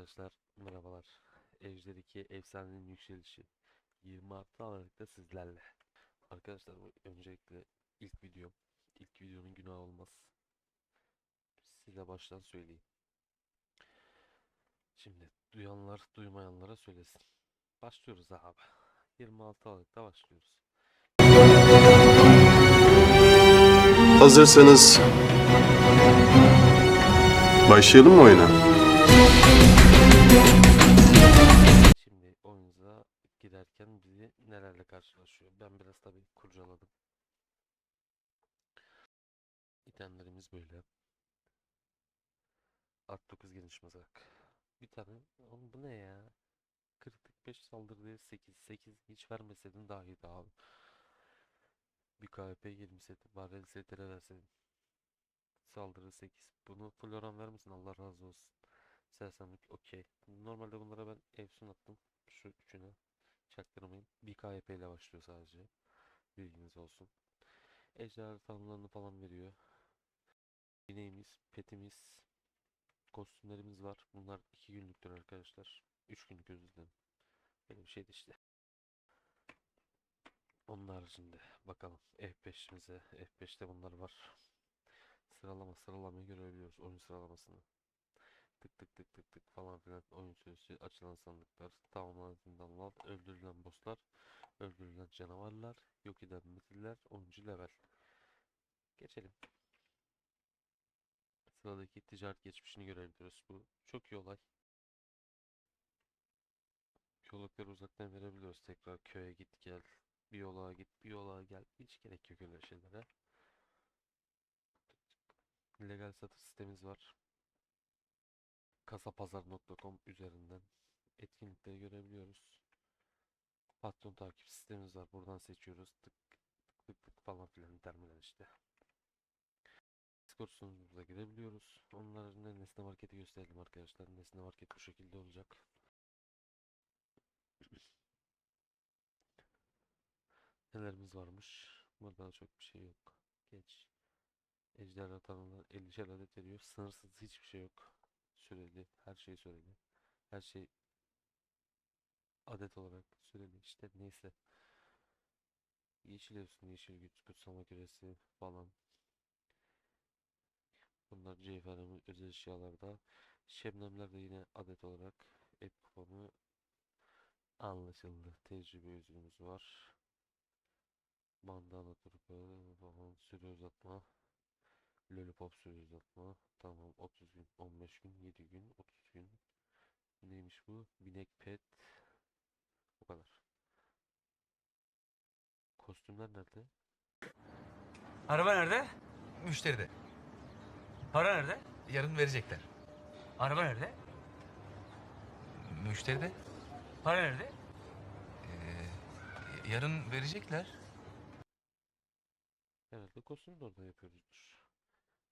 Arkadaşlar merhabalar. Ejder 2 Efsanenin Yükselişi 20 artı Aralık'ta sizlerle. Arkadaşlar bu öncelikle ilk videom. İlk videonun günahı olmaz. Size baştan söyleyeyim. Şimdi duyanlar duymayanlara söylesin. Başlıyoruz abi. 26 Aralık'ta başlıyoruz. Hazırsanız başlayalım mı oyuna? Şimdi oyunuza giderken bizi nelerle karşılaşıyor? Ben biraz tabii kurcaladım. İtemlerimiz böyle. Art 9 geniş mızrak. Bir tane. Oğlum bu ne ya? Kritik 5 saldırı değeri 8. 8 hiç vermeseydin daha iyiydi abi. Bir KP 20 seti barrel setlere verseydin. Saldırı 8. Bunu full oran vermesin Allah razı olsun. Sersemlik okey. Normalde bunlara ben Efsun attım. Şu üçüne. Çaktırmayın. Bir KP ile başlıyor sadece. Bilginiz olsun. Ejder tanrılarını falan veriyor. Bineğimiz, petimiz, kostümlerimiz var. Bunlar 2 günlüktür arkadaşlar. 3 günlük özür dilerim. Böyle şeydi işte. Onun haricinde bakalım F5'imize. F5'te bunlar var. Sıralama sıralamayı görebiliyoruz. Oyun sıralamasını. Tık tık tık tık tık falan filan. Oyun süresi açılan sandıklar. Tamamlanan zindanlar. Öldürülen bosslar. Öldürülen canavarlar. Yok eden mitiller. 10. level. Geçelim. Sıradaki ticaret geçmişini görebiliyoruz. Bu çok iyi olay. Yolakları uzaktan verebiliyoruz. Tekrar köye git gel. Bir yola git, bir yola gel. Hiç gerek yok öyle şeylere. Legal satış sistemimiz var. Kasapazar.com üzerinden etkinlikleri görebiliyoruz. Patron takip sistemimiz var. Buradan seçiyoruz. Tık tık tık tık falan filan terminal işte. Discord sunucumuza girebiliyoruz. Haricinde Nesne Market'i gösterelim arkadaşlar. Nesne Market bu şekilde olacak. Nelerimiz varmış? Burada çok bir şey yok. Geç. Ejderha tanrılar 50'şer adet veriyor. Sınırsız hiçbir şey yok. Süreli. Her şey süreli. Her şey adet olarak süreli işte neyse. Yeşil efsun, yeşil güç, kutsama küresi falan. Bunlar cevherimiz özel eşyalarda. Şebnemler de yine adet olarak kuponu anlaşıldı. Tecrübe yüzüğümüz var. Bandana turpu falan süre uzatma. Lollipop süre uzatma. Tamam 30 gün, 15 gün, 7 gün, 30 gün. Neymiş bu? Binek pet. Bu kadar. Kostümler nerede? Araba nerede? Müşteride. Para nerede? Yarın verecekler. Araba nerede? Müşteride. Para nerede? Ee, yarın verecekler. Herhalde kostüm de orada yapıyoruzdur.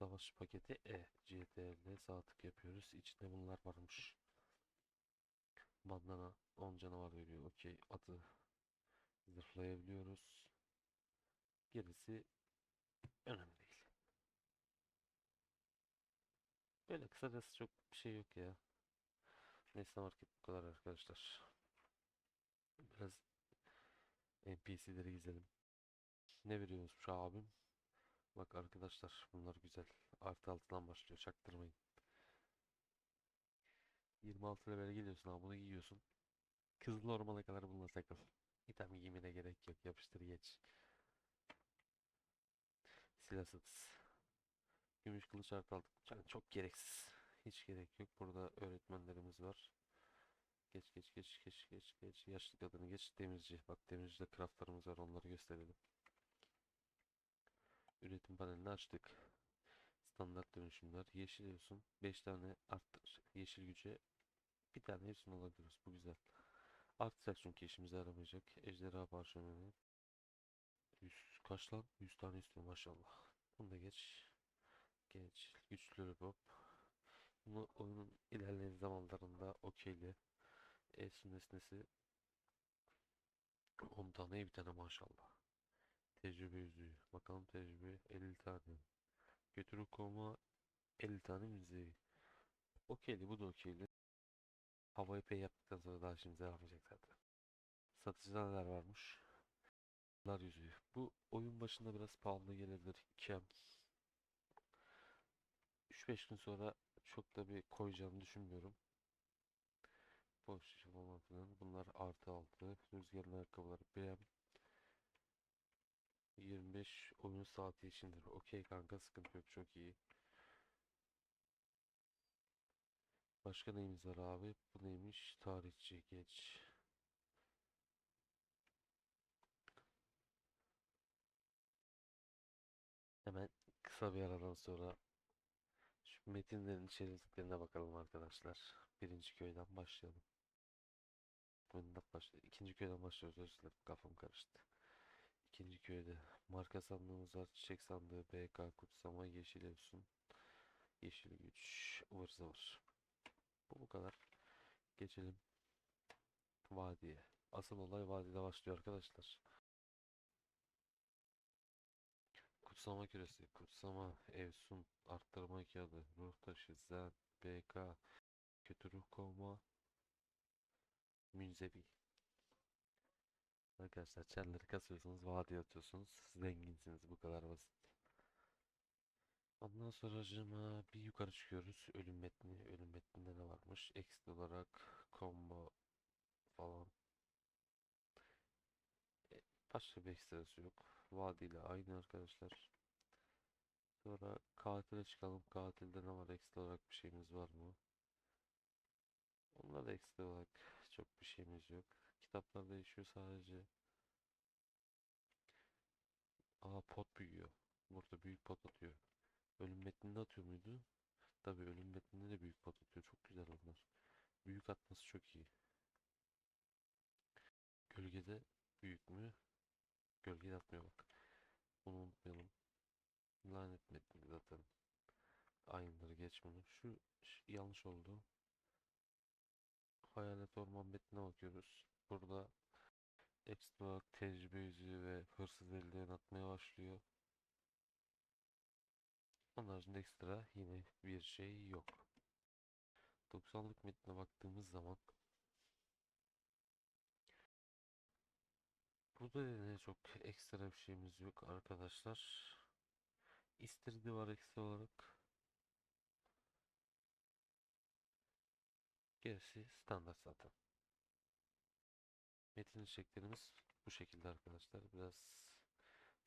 Savaş paketi E. CTRL sağ tık yapıyoruz. İçinde bunlar varmış. Bandana 10 canavar veriyor. Okey. Atı zırhlayabiliyoruz. Gerisi önemli değil. Böyle kısacası çok bir şey yok ya. Nesne market bu kadar arkadaşlar. Biraz NPC'leri gezelim. Ne veriyoruz şu abim? Bak arkadaşlar bunlar güzel. Artı altıdan başlıyor çaktırmayın. 26 level'e geliyorsun abi bunu giyiyorsun. Kızıl ormana kadar bununla takıl. İtem giymene gerek yok yapıştır geç. Silah satısı. Gümüş kılıç artı altı. Yani çok gereksiz. Hiç gerek yok. Burada öğretmenlerimiz var. Geç geç geç geç geç geç. Yaşlı kadını geç. Demirci. Bak demircide craftlarımız var onları gösterelim. Üretim panelini açtık. Standart dönüşümler. Yeşil olsun. 5 tane arttır. Yeşil güce bir tane hepsini alabiliriz. Bu güzel. Artacak çünkü işimize yaramayacak. Ejderha parşömeni. 100 kaç lan? 100 tane istiyor maşallah. Bunu da geç. Geç. Güçlü pop. Bunu oyunun ilerleyen zamanlarında okeyli. Esun nesnesi 10 tane bir tane maşallah. Tecrübe yüzüğü. Bakalım tecrübe 50 tane. Götürü koma 50 tane müzeyi. Okeyli bu da okeyli. Hava epey yaptıktan sonra daha şimdi almayacak zaten. Satıcıda neler varmış? Nar yüzüğü. Bu oyun başında biraz pahalı gelebilir. Kem. 3-5 gün sonra çok da bir koyacağımı düşünmüyorum. Boş şişe falan filan. Bunlar artı altı. Rüzgarın ayakkabıları BM. 25 oyun saati içindir. Okey kanka sıkıntı yok çok iyi. Başka neyimiz var abi? Bu neymiş? Tarihçi geç. Hemen kısa bir aradan sonra şu metinlerin içeriklerine bakalım arkadaşlar. Birinci köyden başlayalım. Önden başlayalım. İkinci köyden başlıyoruz. Özür dilerim kafam karıştı. İkinci köyde marka sandığımız var. Çiçek sandığı, BK, kutsama, yeşil evsun, yeşil güç, ıvır zıvır. Bu bu kadar. Geçelim vadiye. Asıl olay vadide başlıyor arkadaşlar. Kutsama küresi, kutsama, evsun, arttırma kağıdı, ruh taşı, zen, BK, kötü ruh kovma, münzevi. Arkadaşlar çarları kasıyorsunuz, vadiye atıyorsunuz, zenginsiniz. Bu kadar basit. Ondan sonra bir yukarı çıkıyoruz. Ölüm metni. Ölüm metninde ne varmış? Ekstra olarak combo falan. E, Başka bir ekstrası yok. Vadi ile aynı arkadaşlar. Sonra katile çıkalım. Katilde ne var? Ekstra olarak bir şeyimiz var mı? Onda da ekstra olarak çok bir şeyimiz yok. Kitaplar değişiyor sadece. Aa pot büyüyor. Burada büyük pot atıyor. Ölüm metninde atıyor muydu? Tabii ölüm metninde de büyük pot atıyor. Çok güzel onlar. Büyük atması çok iyi. Gölgede büyük mü? Gölgede atmıyor bak. Bunu unutmayalım. Lanet metni zaten. Aynıları geç bunu. Şu, şu yanlış oldu. Hayalet orman metnine bakıyoruz. Burada ekstra olarak tecrübe yüzüğü ve hırsız eldiven atmaya başlıyor. Onun haricinde ekstra yine bir şey yok. 90'lık metnine baktığımız zaman burada yine çok ekstra bir şeyimiz yok arkadaşlar. İstirdi var ekstra olarak. Gerisi standart zaten. Metin içeriklerimiz bu şekilde arkadaşlar. Biraz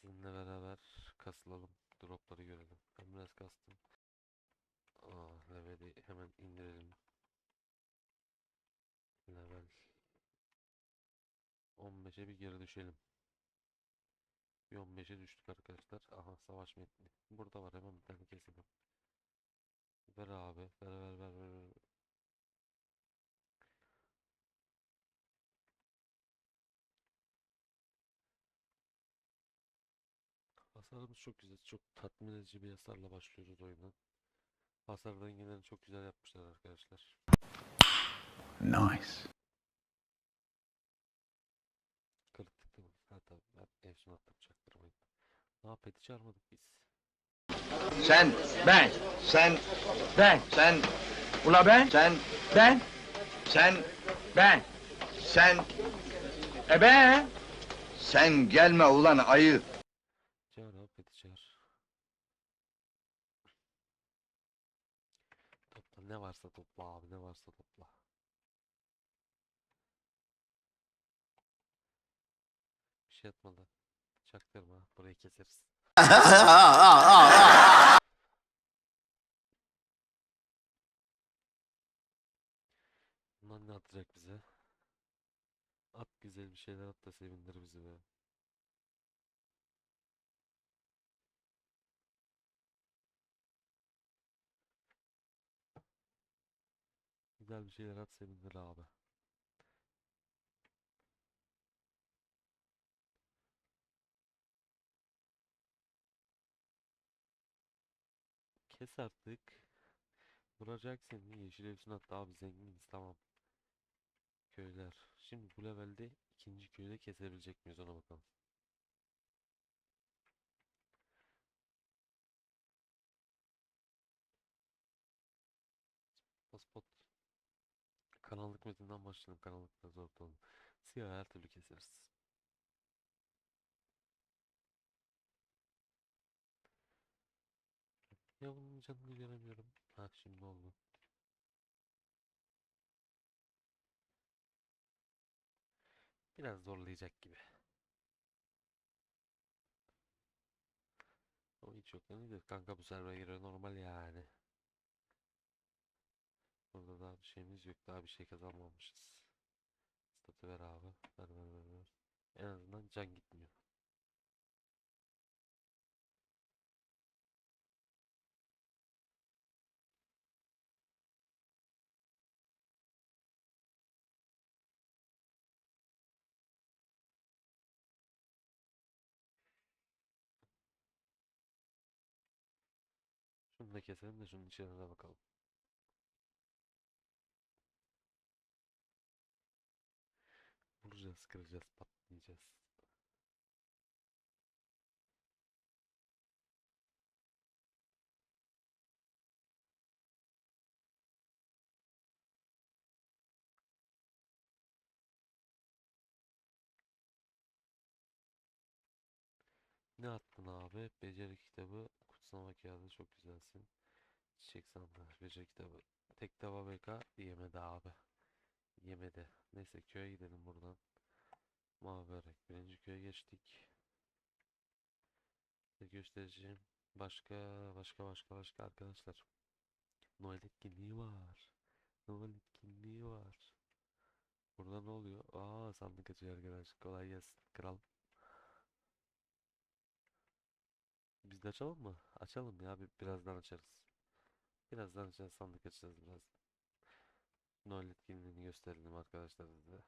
sizinle beraber kasılalım. Dropları görelim. Ben biraz kastım. Aa, leveli hemen indirelim. Level 15'e bir geri düşelim. Bir 15'e düştük arkadaşlar. Aha savaş metni. Burada var hemen bir tane keselim. Ver abi. Ver ver ver ver. ver. Hasarımız çok güzel. Çok tatmin edici bir hasarla başlıyoruz oyuna. Hasar dengelerini çok güzel yapmışlar arkadaşlar. Nice. Kırıklık değil mi? Ha tabii ben Efsun attım çaktırmayın. Ne yap eti çağırmadık biz. Sen, ben, sen, ben, sen, ula ben, sen, ben, sen, ben, sen, e ben, sen gelme ulan ayı. Çağır. Topla ne varsa topla abi ne varsa topla. Bir şey atmadan. Çaktırma burayı keseriz. Bunlar ne atacak bize? At güzel bir şeyler at da sevindir bizi be. Güzel bir şeyler at sevindir abi. Kes artık. Vuracak seni. Yeşil evsin hatta abi zenginiz tamam. Köyler. Şimdi bu levelde ikinci köyde kesebilecek miyiz ona bakalım. Paspot. Karanlık metinden başlayalım. Karanlıkta zor tutalım. Siyah her türlü keseriz. Ya bunun canını göremiyorum. Ha şimdi oldu. Biraz zorlayacak gibi. Ama hiç yok. Nedir kanka bu server'a göre normal yani. Daha bir şeyimiz yok. Daha bir şey kazanmamışız. Statü ver abi. Ver ver ver ver. En azından can gitmiyor. Şunu da keselim de şunun içine de bakalım. Vuracağız, kıracağız, patlayacağız. Ne attın abi? Beceri kitabı, kutsama kağıdı çok güzelsin. Çiçek sandığı, beceri kitabı. Tek tava BK yemedi abi. Yemedi. Neyse köye gidelim buradan. Mavi börek. Birinci köye geçtik. Ne göstereceğim? Başka, başka, başka, başka arkadaşlar. Noel etkinliği var. Noel etkinliği var. Burada ne oluyor? Aa sandık açıyor arkadaş. Kolay gelsin. Kral. Biz de açalım mı? Açalım ya. Bir, birazdan açarız. Birazdan açacağız. Sandık açacağız biraz. Noel etkinliğini gösterelim arkadaşlar size.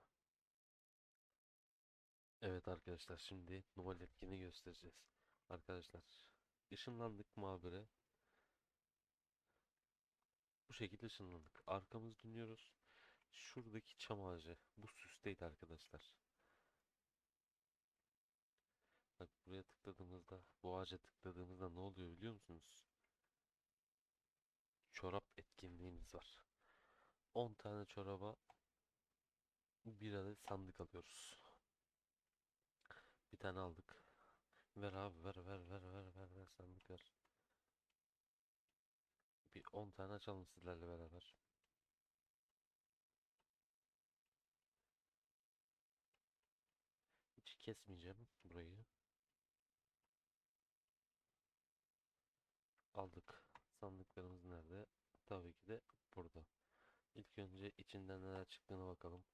Evet arkadaşlar şimdi Noel etkinliği göstereceğiz. Arkadaşlar ışınlandık muhabire. Bu şekilde ışınlandık. Arkamızı dönüyoruz. Şuradaki çam ağacı. Bu süsteydi arkadaşlar. Bak buraya tıkladığımızda, bu ağaca tıkladığımızda ne oluyor biliyor musunuz? Çorap etkinliğimiz var. 10 tane çoraba bir adet sandık alıyoruz. Bir tane aldık. Ver abi ver ver ver ver ver ver sandık ver. Bir 10 tane açalım sizlerle beraber. Hiç kesmeyeceğim burayı. Aldık. Sandıklarımız nerede? Tabii ki de burada. İlk önce içinden neler çıktığına bakalım.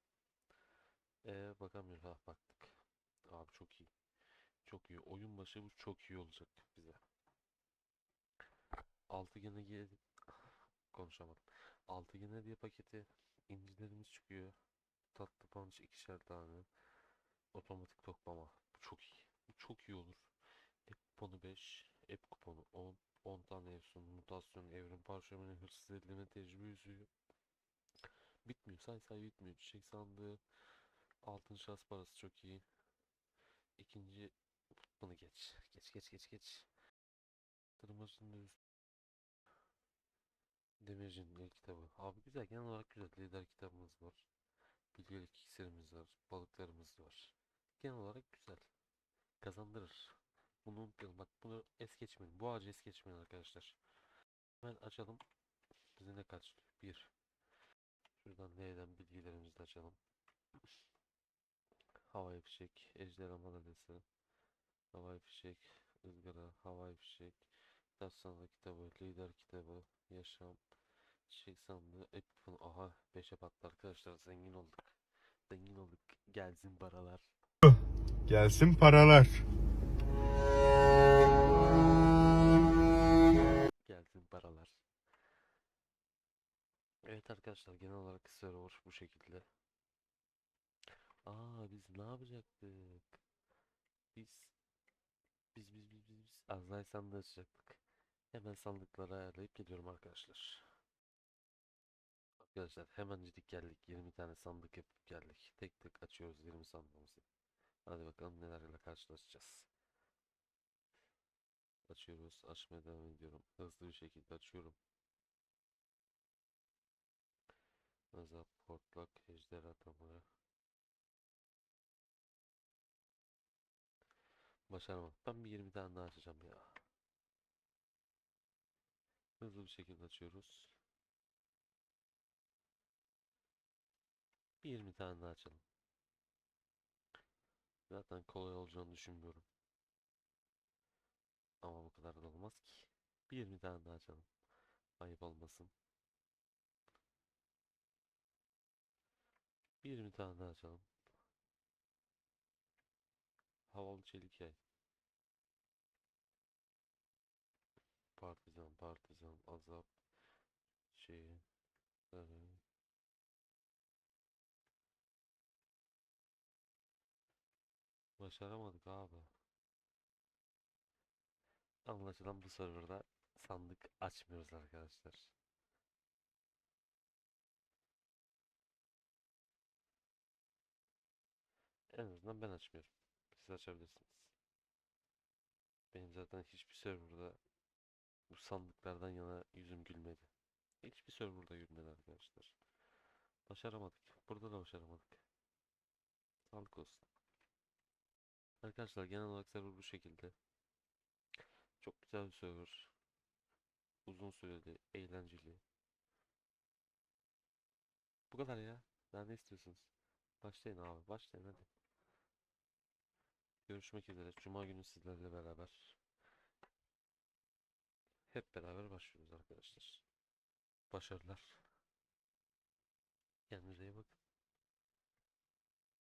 Ee, bakamıyoruz. Ha baktık. Abi çok iyi. Çok iyi. Oyun başı bu çok iyi olacak bize. Altıgen hediye konuşamadım. Altıgen hediye paketi incilerimiz çıkıyor. Tatlı punch ikişer tane. Otomatik toplama. Bu çok iyi. Bu çok iyi olur. Ep kuponu 5, ep kuponu 10, 10 tane efsun, mutasyon, evrim parşömeni, hırsız elleme, tecrübe yüzüğü. Bitmiyor. Say say bitmiyor. Çiçek sandığı, altın şans parası çok iyi. İkinci bunu geç. Geç geç geç geç. Tırmasının üst. Demirci'nin el kitabı. Abi güzel. Genel olarak güzel. Lider kitabımız var. Bilgelik iksirimiz var. Balıklarımız var. Genel olarak güzel. Kazandırır. Bunu unutmayalım. Bak bunu es geçmeyin. Bu ağacı es geçmeyin arkadaşlar. Hemen açalım. Bize ne karşılıyor? Bir. Şuradan L'den bilgilerimizi açalım. Havai fişek, ejderha madalyası, havai fişek, ızgara, havai fişek, sandığı kitabı, lider kitabı, yaşam, çiçek sandığı, bunu aha 5'e battı arkadaşlar zengin olduk. Zengin olduk. Gelsin paralar. Gelsin paralar. Evet arkadaşlar genel olarak server bu şekilde. Aa biz ne yapacaktık? Biz biz biz biz biz, biz Azrail sandığı açacaktık. Hemen sandıkları ayarlayıp geliyorum arkadaşlar. Arkadaşlar hemencik geldik. 20 tane sandık yapıp geldik. Tek tek açıyoruz 20 sandığımızı. Hadi bakalım nelerle karşılaşacağız. Açıyoruz. Açmaya devam ediyorum. Hızlı bir şekilde açıyorum. Azap, hortlak, ejderha damarı. Başaramadım. Ben bir 20 tane daha açacağım ya. Hızlı bir şekilde açıyoruz. Bir 20 tane daha açalım. Zaten kolay olacağını düşünmüyorum. Ama bu kadar da olmaz ki. Bir 20 tane daha açalım. Ayıp olmasın. 20 tane daha açalım. Havalı çelik yay. Partizan, partizan, azap, şey, sarı. Başaramadık abi. Anlaşılan bu serverda sandık açmıyoruz arkadaşlar. En azından ben açmıyorum. Siz açabilirsiniz. Benim zaten hiçbir serverda bu sandıklardan yana yüzüm gülmedi. Hiçbir serverda gülmedi arkadaşlar. Başaramadık. Burada da başaramadık. Sağlık olsun. Arkadaşlar genel olarak server bu şekilde. Çok güzel bir server. Uzun süreli, eğlenceli. Bu kadar ya. Daha ne istiyorsunuz? Başlayın abi, başlayın hadi. Görüşmek üzere. Cuma günü sizlerle beraber. Hep beraber başlıyoruz arkadaşlar. Başarılar. Kendinize iyi bakın.